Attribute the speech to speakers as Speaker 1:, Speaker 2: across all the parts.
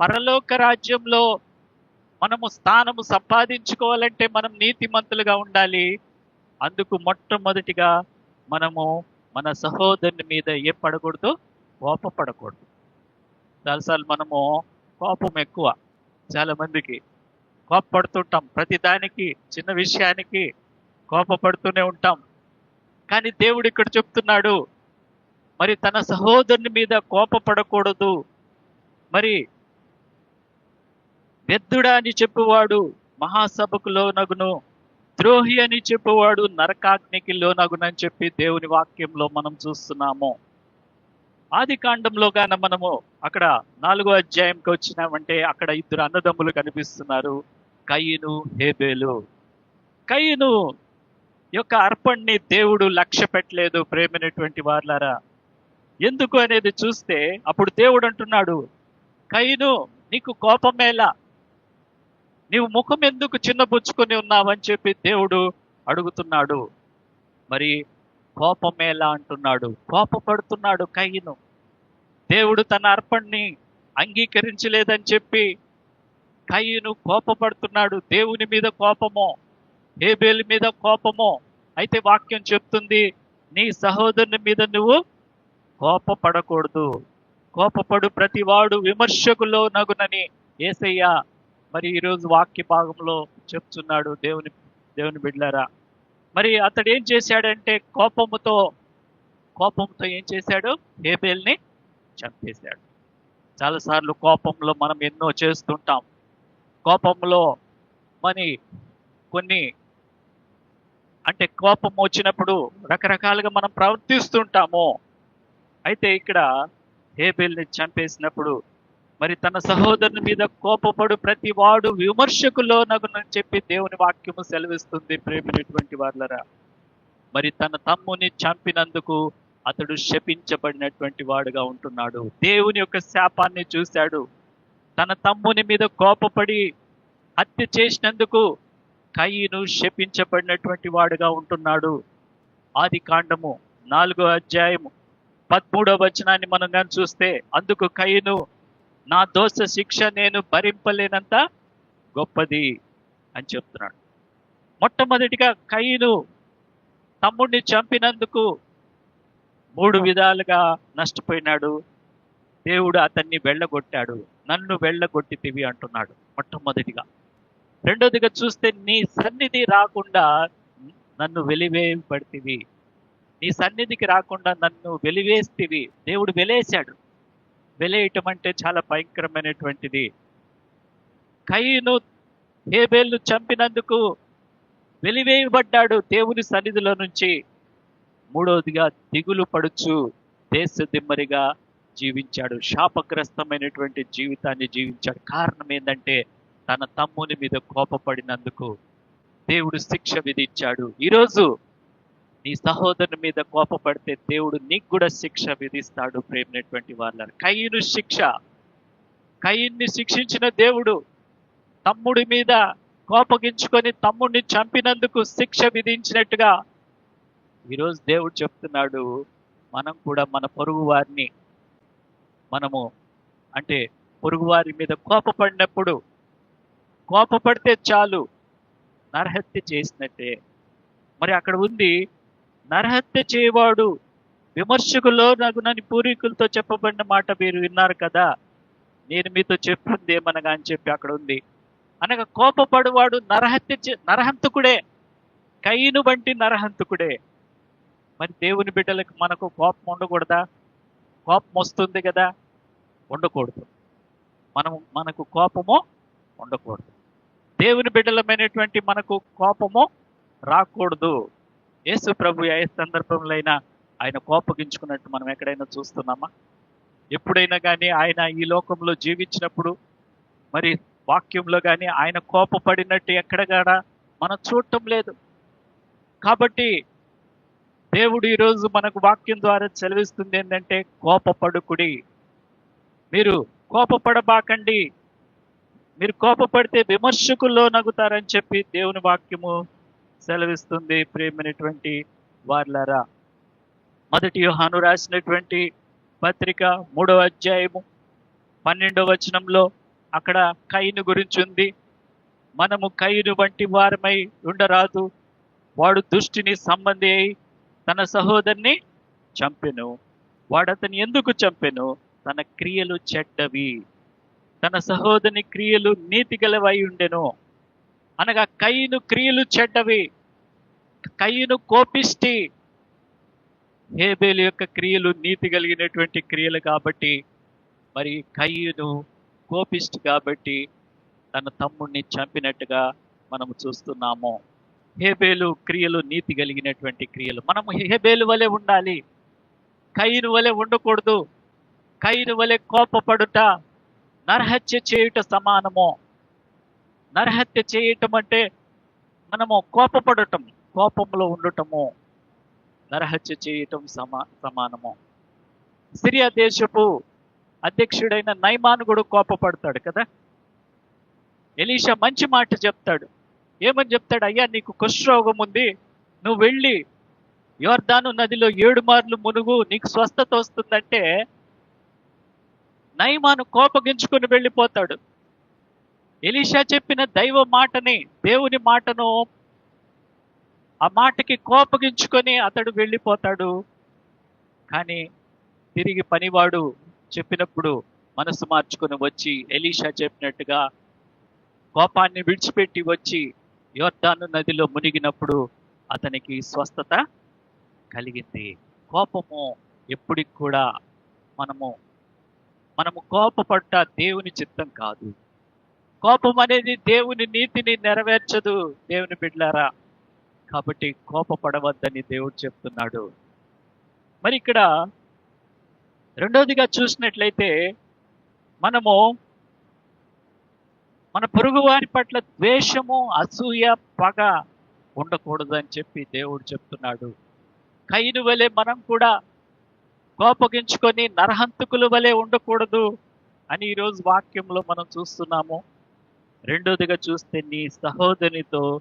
Speaker 1: పరలోక రాజ్యంలో మనము స్థానము సంపాదించుకోవాలంటే మనం నీతిమంతులుగా ఉండాలి. అందుకు మొట్టమొదటిగా మనము మన సహోదరుని మీద ఏం పడకూడదు? కోపపడకూడదు. చాలాసార్లు మనము కోపం ఎక్కువ చాలా మందికి కోపపడుతుంటాం ప్రతిదానికి చిన్న విషయానికి కోపపడుతూనే ఉంటాం. కానీ దేవుడు ఇక్కడ చెప్తున్నాడు మరి తన సహోదరుని మీద కోపపడకూడదు. మరి వ్యర్థుడా అని చెప్పువాడు మహాసభకు లోనగును. ద్రోహి అని చెప్పువాడు నరకాగ్నికి లోనగునని చెప్పి దేవుని వాక్యంలో మనం చూస్తున్నాము. ఆది కాండంలో గాన మనము అక్కడ నాలుగో అధ్యాయంకి వచ్చినామంటే అక్కడ ఇద్దరు అన్నదమ్ములు కనిపిస్తున్నారు. కయ్యను హేబేలు. కయ్యను యొక్క అర్పణ్ణి దేవుడు లక్ష్య పెట్టలేదు ప్రేమైనటువంటి వార్లారా. ఎందుకు అనేది చూస్తే అప్పుడు దేవుడు అంటున్నాడు కయ్యను నీకు కోపమేలా? నీవు ముఖం ఎందుకు చిన్నపుచ్చుకొని ఉన్నావని చెప్పి దేవుడు అడుగుతున్నాడు. మరి కోపమేలా అంటున్నాడు? కోపపడుతున్నాడు కయ్యను దేవుడు తన అర్పణని అంగీకరించలేదని చెప్పి కయ్యను కోపపడుతున్నాడు. దేవుని మీద కోపమో హేబేలు మీద కోపమో అయితే వాక్యం చెప్తుంది నీ సహోదరుని మీద నువ్వు కోపపడకూడదు. కోపపడు ప్రతివాడు విమర్శకులో నగునని ఏసయ్య మరి ఈరోజు వాక్య భాగంలో చెప్తున్నాడు దేవుని దేవుని బిడ్లారా. మరి అతడు ఏం చేశాడంటే కోపముతో కోపంతో ఏం చేశాడు? హేబేల్ని చంపేశాడు. చాలాసార్లు కోపంలో మనం ఎన్నో చేస్తుంటాం. కోపంలో మరి కొన్ని అంటే కోపం వచ్చినప్పుడు రకరకాలుగా మనం ప్రవర్తిస్తుంటాము. అయితే ఇక్కడ హేబేల్ని చంపేసినప్పుడు మరి తన సహోదరుని మీద కోపపడు ప్రతి వాడు విమర్శకులో నగునని చెప్పి దేవుని వాక్యము సెలవిస్తుంది ప్రేమినటువంటి వాళ్ళరా మరి తన తమ్ముని చంపినందుకు అతడు శపించబడినటువంటి వాడుగా ఉంటున్నాడు. దేవుని యొక్క శాపాన్ని చూశాడు. తన తమ్ముని మీద కోపపడి హత్య చేసినందుకు కయ్యను శపించబడినటువంటి వాడుగా ఉంటున్నాడు. ఆది కాండము నాలుగో అధ్యాయము పదమూడవ వచనాన్ని మనం కానీ చూస్తే అందుకు కయ్యను నా దోష శిక్ష నేను భరింపలేనంత గొప్పది అని చెప్తున్నాడు. మొట్టమొదటిగా కయ్యను తమ్ముడిని చంపినందుకు మూడు విధాలుగా నష్టపోయినాడు. దేవుడు అతన్ని వెళ్ళగొట్టాడు. నన్ను వెళ్ళగొట్టితివి అంటున్నాడు మొట్టమొదటిగా. రెండోదిగా చూస్తే నీ సన్నిధి రాకుండా నన్ను వెలివేయబడితివి. నీ సన్నిధికి రాకుండా నన్ను వెలివేస్తివి. దేవుడు వెలేశాడు. వెలేయటం అంటే చాలా భయంకరమైనటువంటిది. కయ్యను హేబేల్ను చంపినందుకు వెలివేయబడ్డాడు దేవుని సన్నిధిలో నుంచి. మూడవదిగా దిగులు పడుచు దేశ దిమ్మరిగా జీవించాడు. శాపగ్రస్తమైనటువంటి జీవితాన్ని జీవించాడు. కారణం ఏంటంటే తన తమ్ముని మీద కోపపడినందుకు దేవుడు శిక్ష విధించాడు. ఈరోజు నీ సహోదరుని మీద కోపపడితే దేవుడు నీకు కూడా శిక్ష విధిస్తాడు ప్రేమినటువంటి వాళ్ళ కయ్యను శిక్ష. కయ్యన్ని శిక్షించిన దేవుడు తమ్ముడి మీద కోపగించుకొని తమ్ముడిని చంపినందుకు శిక్ష విధించినట్టుగా ఈరోజు దేవుడు చెప్తున్నాడు. మనం కూడా మన పొరుగు వారిని మనము అంటే పొరుగువారి మీద కోపపడినప్పుడు కోపపడితే చాలు నరహత్య చేసినట్టే. మరి అక్కడ ఉంది నరహత్య చేయవాడు. విమర్శకులో నాకు పూర్వీకులతో చెప్పబడిన మాట మీరు విన్నారు కదా? నేను మీతో చెప్పింది ఏమనగా అని చెప్పి అక్కడ ఉంది. అనగా కోపపడువాడు నరహత్య చే- నరహంతకుడే. కయ్యను వంటి నరహంతకుడే. మరి దేవుని బిడ్డలకు మనకు కోపం ఉండకూడదా? కోపం వస్తుంది కదా? ఉండకూడదు. మనం మనకు కోపము ఉండకూడదు. దేవుని బిడ్డలమైనటువంటి మనకు కోపము రాకూడదు. యేసు ప్రభు ఏ సందర్భంలో అయినా ఆయన కోపగించుకున్నట్టు మనం ఎక్కడైనా చూస్తున్నామా? ఎప్పుడైనా కానీ ఆయన ఈ లోకంలో జీవించినప్పుడు మరి వాక్యంలో కానీ ఆయన కోపపడినట్టు ఎక్కడగాడా మనం చూడటం లేదు. కాబట్టి దేవుడు ఈరోజు మనకు వాక్యం ద్వారా సెలవిస్తుంది ఏంటంటే కోపపడుకుడి. మీరు కోపపడబాకండి. మీరు కోపపడితే విమర్శకుల్లో నగుతారని చెప్పి దేవుని వాక్యము సెలవిస్తుంది ప్రేమైనటువంటి వార్లరా. మొదటి యోహాను రాసినటువంటి పత్రిక మూడవ అధ్యాయము పన్నెండవ వచనంలో అక్కడ కైను గురించి ఉంది మనము కైను వంటి వారమై ఉండరాదు. వాడు దుష్టిని సంబంధి అయి తన సహోదరుని చంపెను. వాడు అతని ఎందుకు చంపెను? తన క్రియలు చెడ్డవి. తన సహోదరుని క్రియలు నీతి గలవై ఉండెను. అనగా కయ్యను క్రియలు చెడ్డవి. కయ్యను కోపిష్టి. హేబేలు యొక్క క్రియలు నీతి కలిగినటువంటి క్రియలు కాబట్టి మరి కయ్యను కోపిష్టి కాబట్టి తన తమ్ముడిని చంపినట్టుగా మనము చూస్తున్నాము. హేబేలు క్రియలు నీతి కలిగినటువంటి క్రియలు. మనము హేబేలు వలె ఉండాలి. కయ్యను వలె ఉండకూడదు. కయ్యను వలె కోపపడుట నరహత్య చేయుట సమానము. నరహత్య చేయటం అంటే మనము కోపపడటం కోపంలో ఉండటము. నరహత్య చేయటం సమా సమానము. సిరియా దేశపు అధ్యక్షుడైన నైమాన్ కూడా కోపపడతాడు కదా? ఎలీషా మంచి మాట చెప్తాడు. ఏమని చెప్తాడు? అయ్యా నీకు కుష్ఠరోగం ఉంది. నువ్వు వెళ్ళి యోర్దాను నదిలో ఏడు మార్లు మునుగు నీకు స్వస్థత వస్తుందంటే నైమాను కోపగించుకుని వెళ్ళిపోతాడు. ఎలీషా చెప్పిన దైవ మాటని దేవుని మాటను ఆ మాటకి కోపగించుకొని అతడు వెళ్ళిపోతాడు. కానీ తిరిగి పనివాడు చెప్పినప్పుడు మనసు మార్చుకొని వచ్చి ఎలీషా చెప్పినట్టుగా కోపాన్ని విడిచిపెట్టి వచ్చి యోర్ధాను నదిలో మునిగినప్పుడు అతనికి స్వస్థత కలిగింది. కోపము ఎప్పటికి కూడా మనము మనము కోపపడ్డ దేవుని చిత్తం కాదు. కోపం అనేది దేవుని నీతిని నెరవేర్చదు దేవుని బిడ్లారా. కాబట్టి కోపపడవద్దని దేవుడు చెప్తున్నాడు. మరి ఇక్కడ రెండోదిగా చూసినట్లయితే మనము మన పొరుగు వారి పట్ల ద్వేషము అసూయ పగ ఉండకూడదు అని చెప్పి దేవుడు చెప్తున్నాడు. కైను వలె మనం కూడా కోపగించుకొని నరహంతకుల వలె ఉండకూడదు అని ఈరోజు వాక్యంలో మనం చూస్తున్నాము. రెండోదిగా చూస్తే నీ సహోదరితో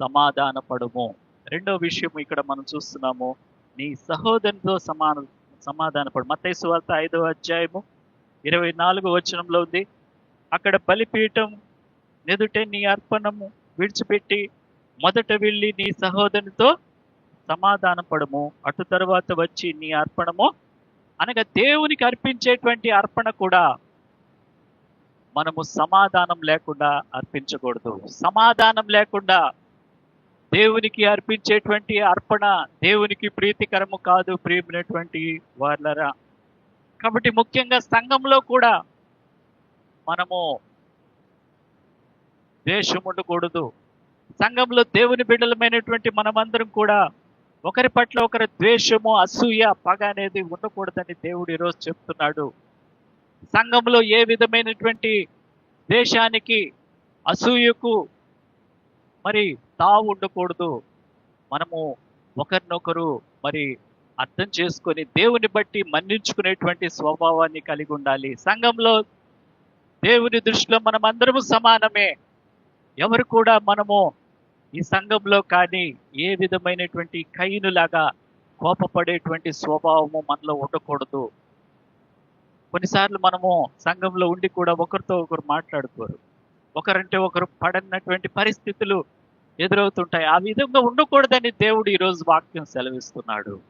Speaker 1: సమాధానపడము. రెండో విషయం ఇక్కడ మనం చూస్తున్నాము నీ సహోదరునితో సమాన సమాధానపడు. మత్తయి వార్త ఐదో అధ్యాయము ఇరవై నాలుగు వచనంలో ఉంది అక్కడ బలిపీఠం నెదుటే నీ అర్పణము విడిచిపెట్టి మొదట వెళ్ళి నీ సహోదరునితో సమాధానపడము. అటు తర్వాత వచ్చి నీ అర్పణము అనగా దేవునికి అర్పించేటువంటి అర్పణ కూడా. మనము సమాధానం లేకుండా అర్పించకూడదు. సమాధానం లేకుండా దేవునికి అర్పించేటువంటి అర్పణ దేవునికి ప్రీతికరము కాదు ప్రియమైనటువంటి వాళ్ళరా కాబట్టి ముఖ్యంగా సంఘంలో కూడా మనము ద్వేషం ఉండకూడదు. సంఘంలో దేవుని బిడ్డలమైనటువంటి మనమందరం కూడా ఒకరి పట్ల ఒకరి ద్వేషము అసూయ పగ అనేది ఉండకూడదని దేవుడు ఈరోజు చెప్తున్నాడు. సంఘంలో ఏ విధమైనటువంటి దేశానికి అసూయకు మరి తావు ఉండకూడదు. మనము ఒకరినొకరు మరి అర్థం చేసుకొని దేవుని బట్టి మన్నించుకునేటువంటి స్వభావాన్ని కలిగి ఉండాలి. సంఘంలో దేవుని దృష్టిలో మనం అందరము సమానమే. ఎవరు కూడా మనము ఈ సంఘంలో కానీ ఏ విధమైనటువంటి కైనులాగా కోపపడేటువంటి స్వభావము మనలో ఉండకూడదు. కొన్నిసార్లు మనము సంఘంలో ఉండి కూడా ఒకరితో ఒకరు మాట్లాడుకోరు. ఒకరంటే ఒకరు పడనటువంటి పరిస్థితులు ఎదురవుతుంటాయి. ఆ విధంగా ఉండకూడదని దేవుడు ఈరోజు వాక్యం సెలవిస్తున్నాడు.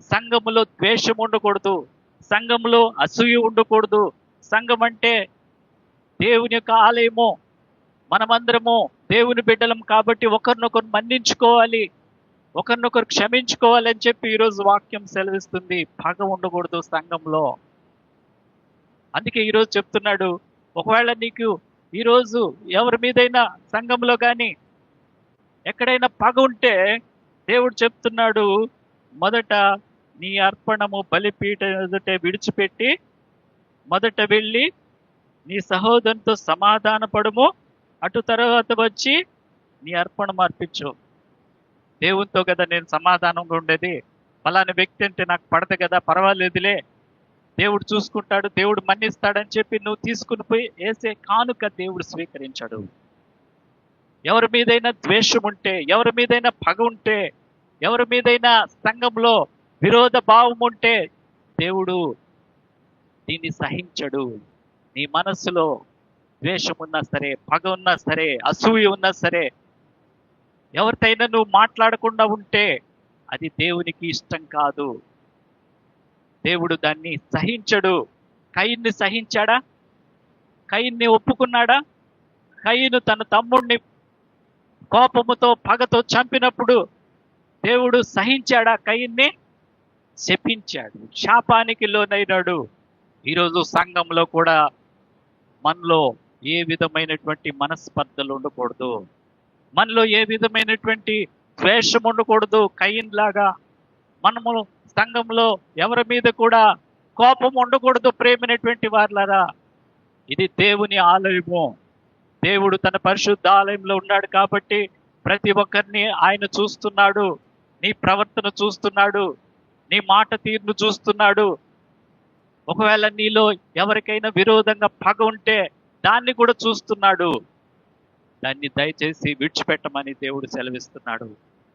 Speaker 1: సంఘములో ద్వేషం ఉండకూడదు. సంఘంలో అసూయ ఉండకూడదు. సంఘం అంటే దేవుని యొక్క ఆలయము. మనమందరము దేవుని బిడ్డలం కాబట్టి ఒకరినొకరు మన్నించుకోవాలి. ఒకరినొకరు క్షమించుకోవాలి అని చెప్పి ఈరోజు వాక్యం సెలవిస్తుంది. పగ ఉండకూడదు సంఘంలో. అందుకే ఈరోజు చెప్తున్నాడు ఒకవేళ నీకు ఈరోజు ఎవరి మీదైనా సంఘంలో కానీ ఎక్కడైనా పగ ఉంటే దేవుడు చెప్తున్నాడు మొదట నీ అర్పణము బలిపీఠ ఎదుటే విడిచిపెట్టి మొదట వెళ్ళి నీ సహోదరునితో సమాధానపడము అటు తర్వాత వచ్చి నీ అర్పణం అర్పించు. దేవునితో కదా నేను సమాధానంగా ఉండేది. ఫలాని వ్యక్తి అంటే నాకు పడదు కదా పర్వాలేదులే. దేవుడు చూసుకుంటాడు దేవుడు మన్నిస్తాడని చెప్పి నువ్వు తీసుకుని పోయి వేసే కానుక దేవుడు స్వీకరించాడు. ఎవరి మీదైనా ద్వేషం ఉంటే ఎవరి మీదైనా పగ ఉంటే ఎవరి మీదైనా సంఘంలో విరోధ భావం ఉంటే దేవుడు దీన్ని సహించడు. నీ మనసులో ద్వేషం ఉన్నా సరే పగ ఉన్నా సరే అసూయ ఉన్నా సరే ఎవరితైనా నువ్వు మాట్లాడకుండా ఉంటే అది దేవునికి ఇష్టం కాదు. దేవుడు దాన్ని సహించడు. కయ్యన్ని సహించాడా? కయ్యన్ని ఒప్పుకున్నాడా? కయ్యను తన తమ్ముడిని కోపముతో పగతో చంపినప్పుడు దేవుడు సహించాడా? కయిన్ని శపించాడు. శాపానికి లోనైనాడు. ఈరోజు సంఘంలో కూడా మనలో ఏ విధమైనటువంటి మనస్పర్ధలు ఉండకూడదు. మనలో ఏ విధమైనటువంటి ద్వేషం ఉండకూడదు. కయ్యన్ లాగా మనము సంఘంలో ఎవరి మీద కూడా కోపం ఉండకూడదు ప్రేమైనటువంటి వారులరా. ఇది దేవుని ఆలయము. దేవుడు తన పరిశుద్ధ ఆలయంలో ఉన్నాడు కాబట్టి ప్రతి ఒక్కరిని ఆయన చూస్తున్నాడు. నీ ప్రవర్తన చూస్తున్నాడు. నీ మాట తీరును చూస్తున్నాడు. ఒకవేళ నీలో ఎవరికైనా విరోధంగా పగ ఉంటే దాన్ని కూడా చూస్తున్నాడు. దాన్ని దయచేసి విడిచిపెట్టమని దేవుడు సెలవిస్తున్నాడు.